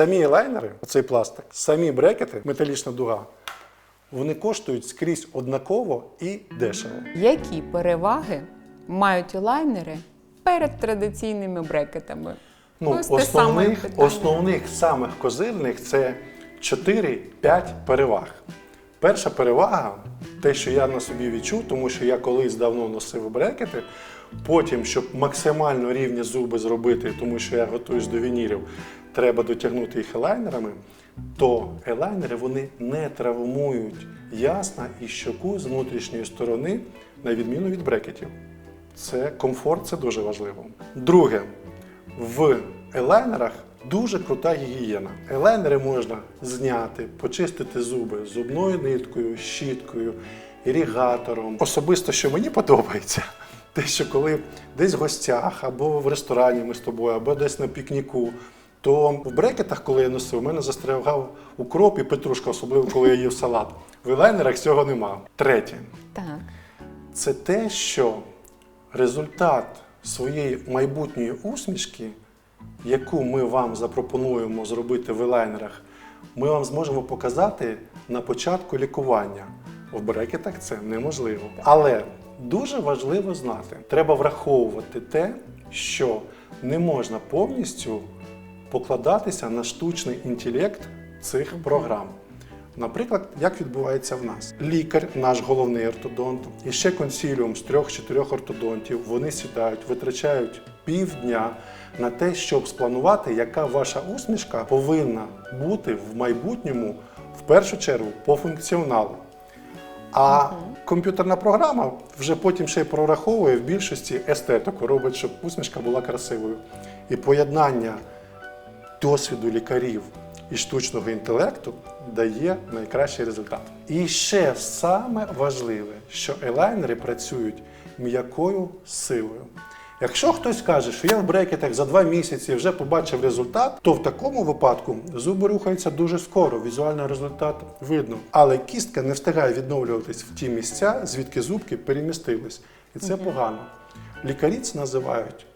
Самі елайнери, цей пластик, самі брекети, металічна дуга, вони коштують скрізь однаково і дешево. Які переваги мають лайнери перед традиційними брекетами? Ну, Ось те саме основних, питання. основних самих козирних це 4-5 переваг. Перша перевага те, що я на собі відчув, тому що я колись давно носив брекети. Потім, щоб максимально рівні зуби зробити, тому що я готуюсь до вінірів, треба дотягнути їх елайнерами, то елайнери вони не травмують ясна і щоку з внутрішньої сторони, на відміну від брекетів. Це комфорт, це дуже важливо. Друге, в елайнерах дуже крута гігієна. Елайнери можна зняти, почистити зуби зубною ниткою, щіткою, ірігатором. Особисто, що мені подобається, те, що коли десь в гостях або в ресторані ми з тобою, або десь на пікніку. То в брекетах, коли я носив, у мене застрягав укроп і петрушка, особливо коли я їв салат. В елайнерах цього нема. Третє Так. це те, що результат своєї майбутньої усмішки, яку ми вам запропонуємо зробити в елайнерах, ми вам зможемо показати на початку лікування. В брекетах це неможливо. Але дуже важливо знати, треба враховувати те, що не можна повністю покладатися на штучний інтелект цих програм. Наприклад, як відбувається в нас? Лікар, наш головний ортодонт, і ще консіліум з трьох-чотирьох ортодонтів. Вони сідають, витрачають півдня на те, щоб спланувати, яка ваша усмішка повинна бути в майбутньому, в першу чергу, по функціоналу. А комп'ютерна програма вже потім ще й прораховує в більшості естетику, робить, щоб усмішка була красивою. І поєднання досвіду лікарів і штучного інтелекту дає найкращий результат. І ще саме важливе, що елайнери працюють м'якою силою. Якщо хтось каже, що я в брекетах за два місяці вже побачив результат, то в такому випадку зуби рухаються дуже скоро, візуальний результат видно. Але кістка не встигає відновлюватись в ті місця, звідки зубки перемістились. І це погано. Лікарі це називають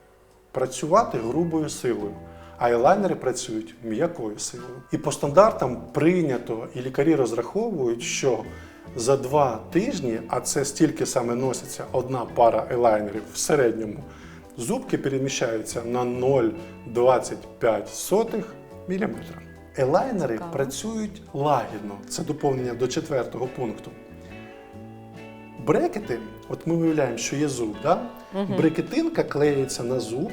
працювати грубою силою, а елайнери працюють м'якою силою. І по стандартам прийнято, і лікарі розраховують, що за два тижні, а це стільки саме носиться одна пара елайнерів в середньому, зубки переміщаються на 0,25 мм. Елайнери Цікаво. працюють лагідно. Це доповнення до четвертого пункту. Брекети, от ми уявляємо, що є зуб, да? брекетинка клеїться на зуб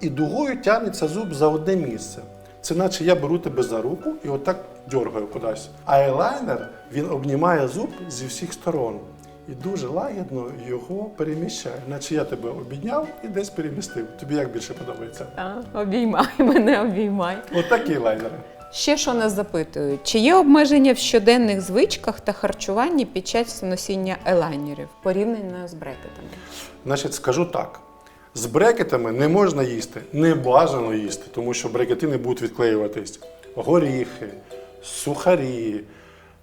і дугою тягнеться зуб за одне місце. Це наче я беру тебе за руку і отак дергаю кудись. А елайнер він обнімає зуб зі всіх сторон і дуже лагідно його переміщає. Наче я тебе обідняв і десь перемістив. Тобі як більше подобається? Так, обіймай мене, обіймай. Отакі лайнери. Ще що нас запитують: чи є обмеження в щоденних звичках та харчуванні під час носіння елайнерів порівняно з брекетами? Значить, скажу так. З брекетами не можна їсти, не бажано їсти, тому що брекети не будуть відклеюватись. Горіхи, сухарі,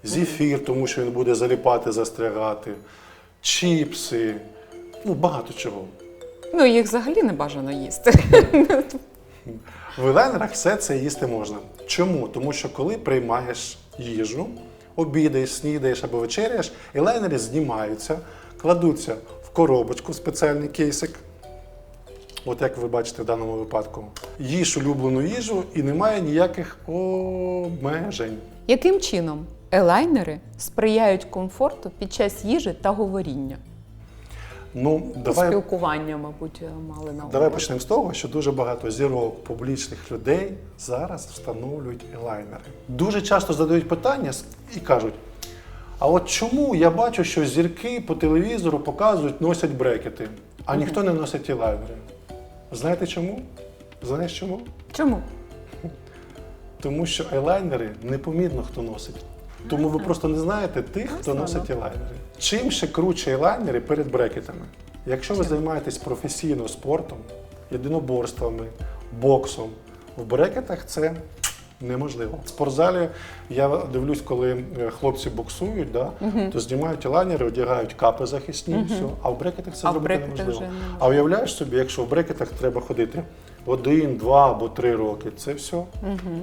зефір, тому що він буде заліпати, застрягати, чіпси, ну багато чого. Ну, їх взагалі не бажано їсти. В елайнерах все це їсти можна. Чому? Тому що коли приймаєш їжу, обідаєш, снідаєш або вечеряєш, елайнери знімаються, кладуться в коробочку, в спеціальний кейсик. От як ви бачите в даному випадку. Їж улюблену їжу і немає ніяких обмежень. Яким чином елайнери сприяють комфорту під час їжі та говоріння? Ну, давай, Спілкування, мабуть, мали на увазі. давай почнемо з того, що дуже багато зірок публічних людей зараз встановлюють елайнери. Дуже часто задають питання і кажуть: а от чому я бачу, що зірки по телевізору показують, носять брекети, а ніхто не носить елайнери? Знаєте чому? Знаєш чому? Чому? Тому що елайнери непомітно хто носить. Тому ви просто не знаєте тих, хто носить елайнери. Чим ще круче елайнери перед брекетами? Якщо ви займаєтесь професійно спортом, єдиноборствами, боксом, в брекетах це неможливо. В спортзалі я дивлюсь, коли е, хлопці боксують, да, то знімають елайнери, одягають капи захисні, все, а в брекетах це А в зробити брекетах неможливо. вже. А уявляєш собі, якщо в брекетах треба ходити один, два або три роки. Це все.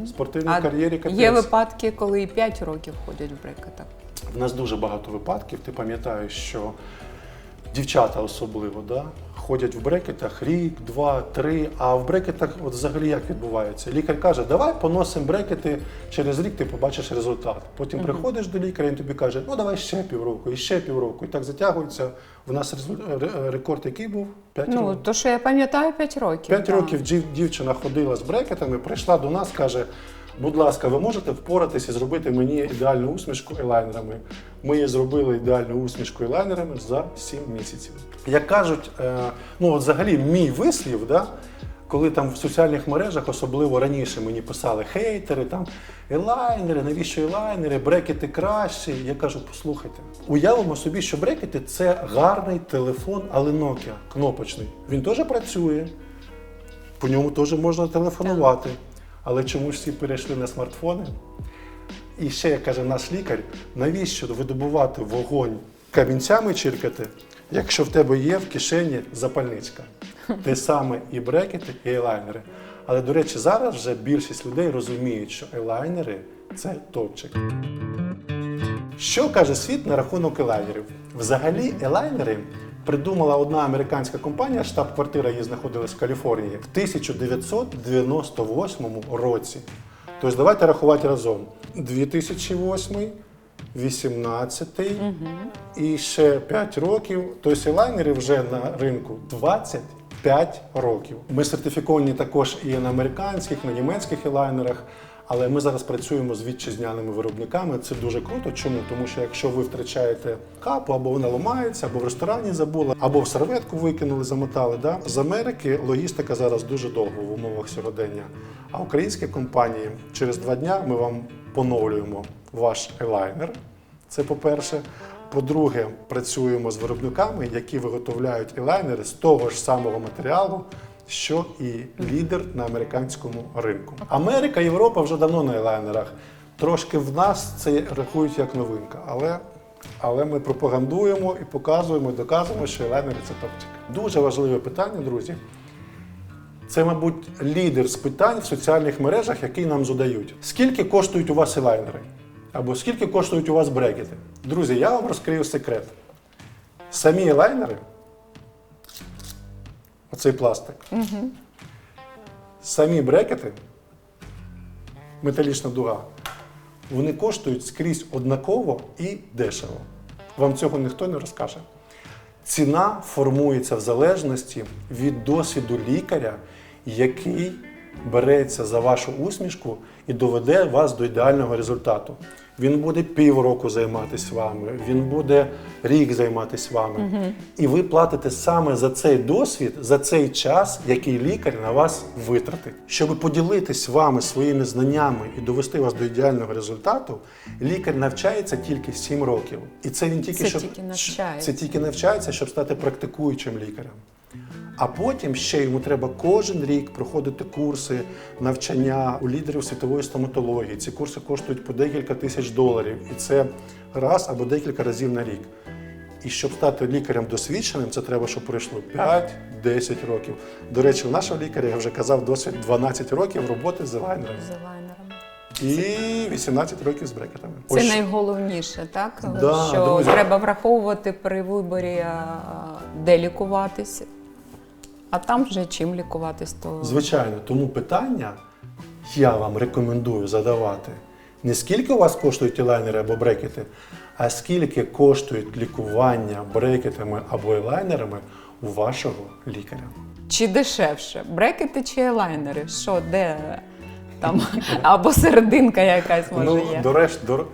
В спортивній кар'єрі капець. є випадки, коли і 5 років ходять в брекетах. В нас дуже багато випадків. Ти пам'ятаєш, що дівчата особливо да, ходять в брекетах рік, два, три. А в брекетах от взагалі як відбувається? Лікар каже, давай поносимо брекети, через рік ти побачиш результат. Потім приходиш до лікаря, він тобі каже, ну давай ще півроку, і ще півроку. І так затягується. У нас рекорд який був? П'ять Ну, років. то що я пам'ятаю 5 років. П'ять да. років дівчина ходила з брекетами, прийшла до нас, каже: будь ласка, ви можете впоратися і зробити мені ідеальну усмішку елайнерами. Ми їй зробили ідеальну усмішку елайнерами за 7 місяців. Як кажуть, е, ну от взагалі мій вислів, да, коли там в соціальних мережах, особливо раніше мені писали хейтери, там елайнери, навіщо елайнери, брекети кращі. Я кажу, послухайте, уявимо собі, що брекети це гарний телефон, але Nokia, кнопочний. Він теж працює, по ньому теж можна телефонувати. Але чомусь всі перейшли на смартфони. І ще, як каже наш лікар, навіщо видобувати вогонь камінцями чиркати, якщо в тебе є в кишені запальничка? Те саме і брекети, і елайнери. Але, до речі, зараз вже більшість людей розуміють, що елайнери це топчик. Що каже світ на рахунок елайнерів? Взагалі, елайнери придумала одна американська компанія, штаб-квартира її знаходилась в Каліфорнії в 1998 році. Тобто давайте рахувати разом. 2008, 18 і ще 5 років. Тобто елайнери вже на ринку 25 років. Ми сертифіковані також і на американських, на німецьких елайнерах. Але ми зараз працюємо з вітчизняними виробниками. Це дуже круто. Чому? Тому що якщо ви втрачаєте капу, або вона ламається, або в ресторані забули, або в серветку викинули, замотали. Да? З Америки логістика зараз дуже довго в умовах сьогодення. А українські компанії через два дня ми вам поновлюємо ваш елайнер. Це по-перше. По-друге, працюємо з виробниками, які виготовляють елайнери з того ж самого матеріалу, що і лідер на американському ринку. Америка, Європа вже давно на елайнерах. Трошки в нас це рахують як новинка, але, але ми пропагандуємо і показуємо, і доказуємо, що елайнери це топчик. Дуже важливе питання, друзі. Це, мабуть, лідер з питань в соціальних мережах, які нам задають. Скільки коштують у вас елайнери? Або скільки коштують у вас брекети? Друзі, я вам розкрию секрет. Самі елайнери, оцей пластик, самі брекети, металічна дуга, вони коштують скрізь однаково і дешево. Вам цього ніхто не розкаже. Ціна формується в залежності від досвіду лікаря, який береться за вашу усмішку і доведе вас до ідеального результату. Він буде півроку займатися вами, він буде рік займатися вами. І ви платите саме за цей досвід, за цей час, який лікар на вас витратить. Щоб поділитись вами своїми знаннями і довести вас до ідеального результату, лікар навчається тільки 7 років. І це він тільки Це щоб тільки навчається. Це тільки навчається, щоб стати практикуючим лікарем. А потім ще йому треба кожен рік проходити курси навчання у лідерів світової стоматології. Ці курси коштують по декілька тисяч доларів, і це раз або декілька разів на рік. І щоб стати лікарем досвідченим, це треба, щоб пройшло 5-10 років. До речі, у нашого лікаря, я вже казав, досвід 12 років роботи з елайнером З елайнерами. і 18 років з брекетами. Це Ось найголовніше, так? Да, що друзі. треба враховувати при виборі, де лікуватися. А там вже чим лікуватись, то Звичайно, тому питання я вам рекомендую задавати не скільки у вас коштують елайнери або брекети, а скільки коштують лікування брекетами або елайнерами у вашого лікаря. чи дешевше? Брекети чи елайнери? Що, де там? Або серединка якась може ну, є. дорож, дор,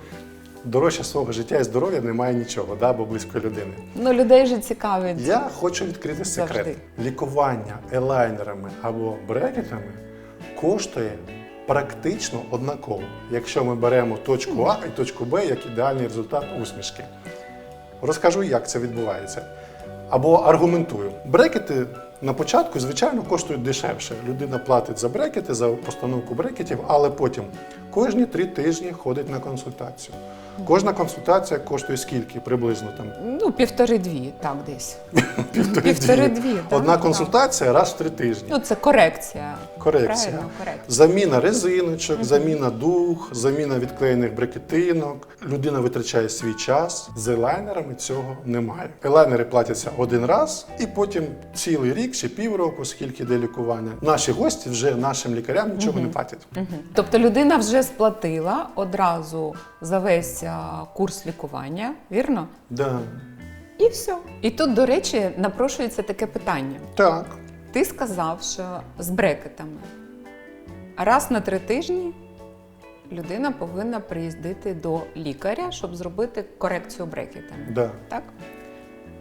дорожче свого життя і здоров'я немає нічого, да, або близької людини. Ну, людей же цікавить. Я хочу відкрити секрет. Завжди. Лікування елайнерами або брекетами коштує практично однаково, якщо ми беремо точку А і точку Б як ідеальний результат усмішки. Розкажу, як це відбувається. Або аргументую. Брекети на початку, звичайно, коштують дешевше. Людина платить за брекети, за постановку брекетів, але потім кожні три тижні ходить на консультацію. Кожна консультація коштує скільки приблизно там? Ну, півтори-дві, так десь. Півтори-дві. Одна консультація раз в три тижні. Ну, це корекція. Корекція. Правильно, корекція. Заміна резиночок, заміна дух, заміна відклеєних брекетинок. Людина витрачає свій час. З елайнерами цього немає. Елайнери платяться один раз, і потім цілий рік чи півроку, скільки йде лікування. Наші гості вже нашим лікарям нічого не платять. Тобто людина вже сплатила одразу за весь а, курс лікування, вірно? Да. І все. І тут, до речі, напрошується таке питання. Так. Ти сказав, що з брекетами раз на три тижні людина повинна приїздити до лікаря, щоб зробити корекцію брекетами. Да. Так?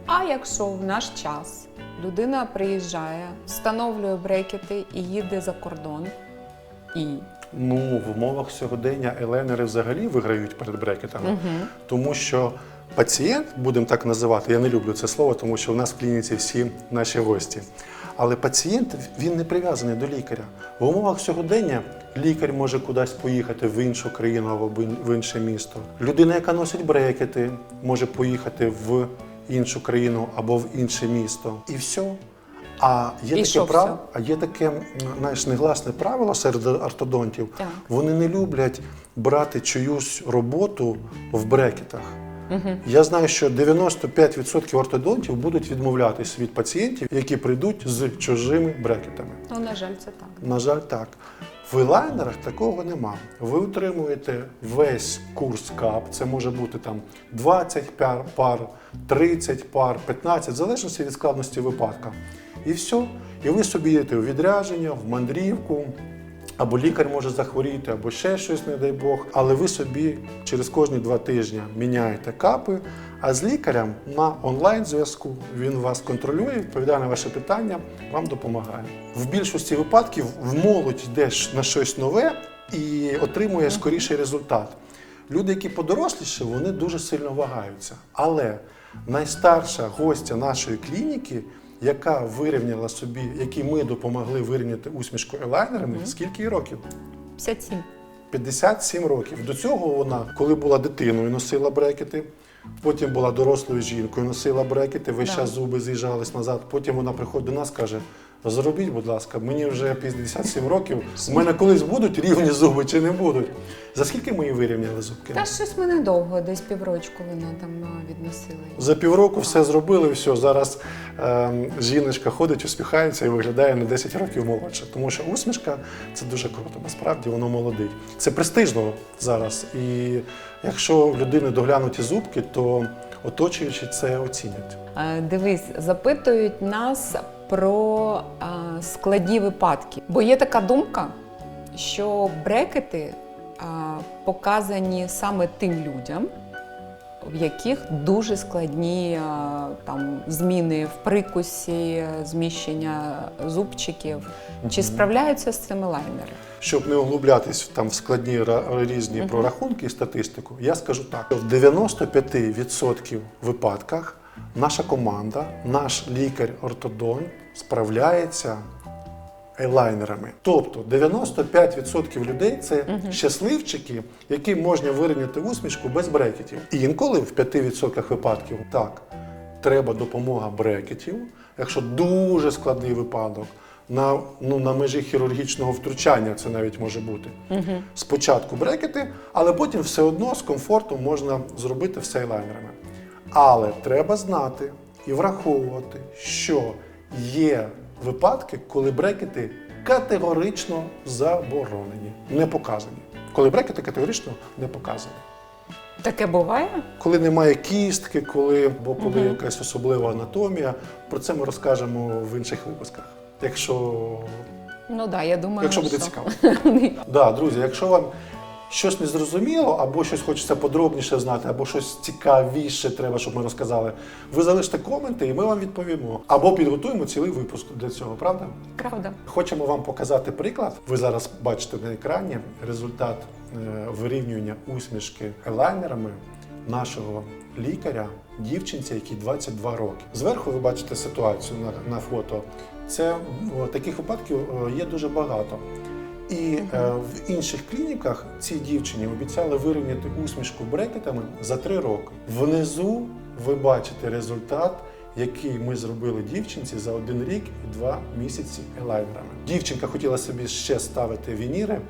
А якщо в наш час людина приїжджає, встановлює брекети і їде за кордон, і Ну, в умовах сьогодення еленери взагалі виграють перед брекетами, Мгм. тому що пацієнт, будемо так називати, я не люблю це слово, тому що в нас в клініці всі наші гості. Але пацієнт він не прив'язаний до лікаря. В умовах сьогодення лікар може кудись поїхати в іншу країну або в інше місто. Людина, яка носить брекети, може поїхати в іншу країну або в інше місто. І все. А є І таке все? а є таке знаєш, негласне правило серед ортодонтів. Так. Вони не люблять брати чиюсь роботу в брекетах. Я знаю, що 95% ортодонтів будуть відмовлятись від пацієнтів, які прийдуть з чужими брекетами. ну, на жаль, це так. На жаль, так. В елайнерах такого нема. Ви отримуєте весь курс КАП, це може бути там 20 пар, пар 30 пар, 15, в залежності від складності випадка. І все. І ви собі йдете у відрядження, в мандрівку, або лікар може захворіти, або ще щось, не дай Бог. Але ви собі через кожні два тижні міняєте капи, а з лікарем на онлайн-зв'язку він вас контролює, відповідає на ваші питання, вам допомагає. В більшості випадків в молодь йде на щось нове і отримує скоріший результат. Люди, які подоросліші, вони дуже сильно вагаються. Але найстарша гостя нашої клініки, яка вирівняла собі, які ми допомогли вирівняти усмішку елайнерами, скільки їй років? 57. 57 років. До цього вона, коли була дитиною, носила брекети. Потім була дорослою жінкою, носила брекети, весь Да. час зуби з'їжджались назад. Потім вона приходить до нас, каже: зробіть, будь ласка, мені вже 57 років. У мене колись будуть рівні зуби чи не будуть. За скільки ми її вирівняли зубки? Та щось ми недовго, десь піврочку вона там відносила. За півроку все зробили, все. Зараз ем, жіночка ходить, усміхається і виглядає на 10 років молодше. Тому що усмішка це дуже круто. Насправді воно молодить. Це престижно зараз. І якщо в людини доглянуті зубки, то оточуючі це оцінять. Е, Дивись, запитують нас про складні випадки. Бо є така думка, що брекети показані саме тим людям, в яких дуже складні там, зміни в прикусі, зміщення зубчиків. Чи справляються з цими лайнери? Щоб не углублятись там в складні різні прорахунки і статистику, я скажу так: в 95% випадках наша команда, наш лікар-ортодонт справляється елайнерами. Тобто 95% людей це щасливчики, яким можна вирівняти усмішку без брекетів. І інколи в 5% випадків так, треба допомога брекетів, якщо дуже складний випадок. На, ну, на межі хірургічного втручання це навіть може бути. Спочатку брекети, але потім все одно з комфортом можна зробити все елайнерами. Але треба знати і враховувати, що є випадки, коли брекети категорично заборонені, не показані. Коли брекети категорично не показані. Таке буває? Коли немає кістки, коли або коли якась особлива анатомія, про це ми розкажемо в інших випусках. Якщо, Ну так, да, я думаю, якщо буде що... цікаво. Да, друзі, якщо вам щось не зрозуміло, або щось хочеться подробніше знати, або щось цікавіше треба, щоб ми розказали, ви залиште коменти, і ми вам відповімо. Або підготуємо цілий випуск для цього, правда? Правда. Хочемо вам показати приклад. Ви зараз бачите на екрані результат е, вирівнювання усмішки елайнерами нашого лікаря, дівчинці, якій 22 роки. Зверху ви бачите ситуацію на, на фото. Це таких випадків е, є дуже багато. І е, в інших клініках цій дівчині обіцяли вирівняти усмішку брекетами за три роки. Внизу ви бачите результат, який ми зробили дівчинці за один рік і два місяці елайнерами. Дівчинка хотіла собі ще ставити вініри.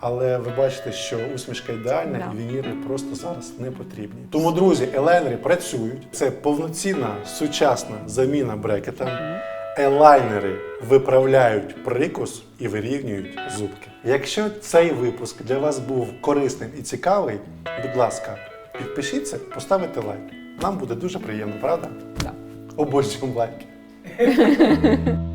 Але ви бачите, що усмішка ідеальна Да. і вініри просто зараз не потрібні. Тому, друзі, елайнери працюють. Це повноцінна сучасна заміна брекетам. Елайнери виправляють прикус і вирівнюють зубки. Якщо цей випуск для вас був корисним і цікавий, будь ласка, підпишіться, поставте лайк. Нам буде дуже приємно, правда? Да. Обожнюємо лайки.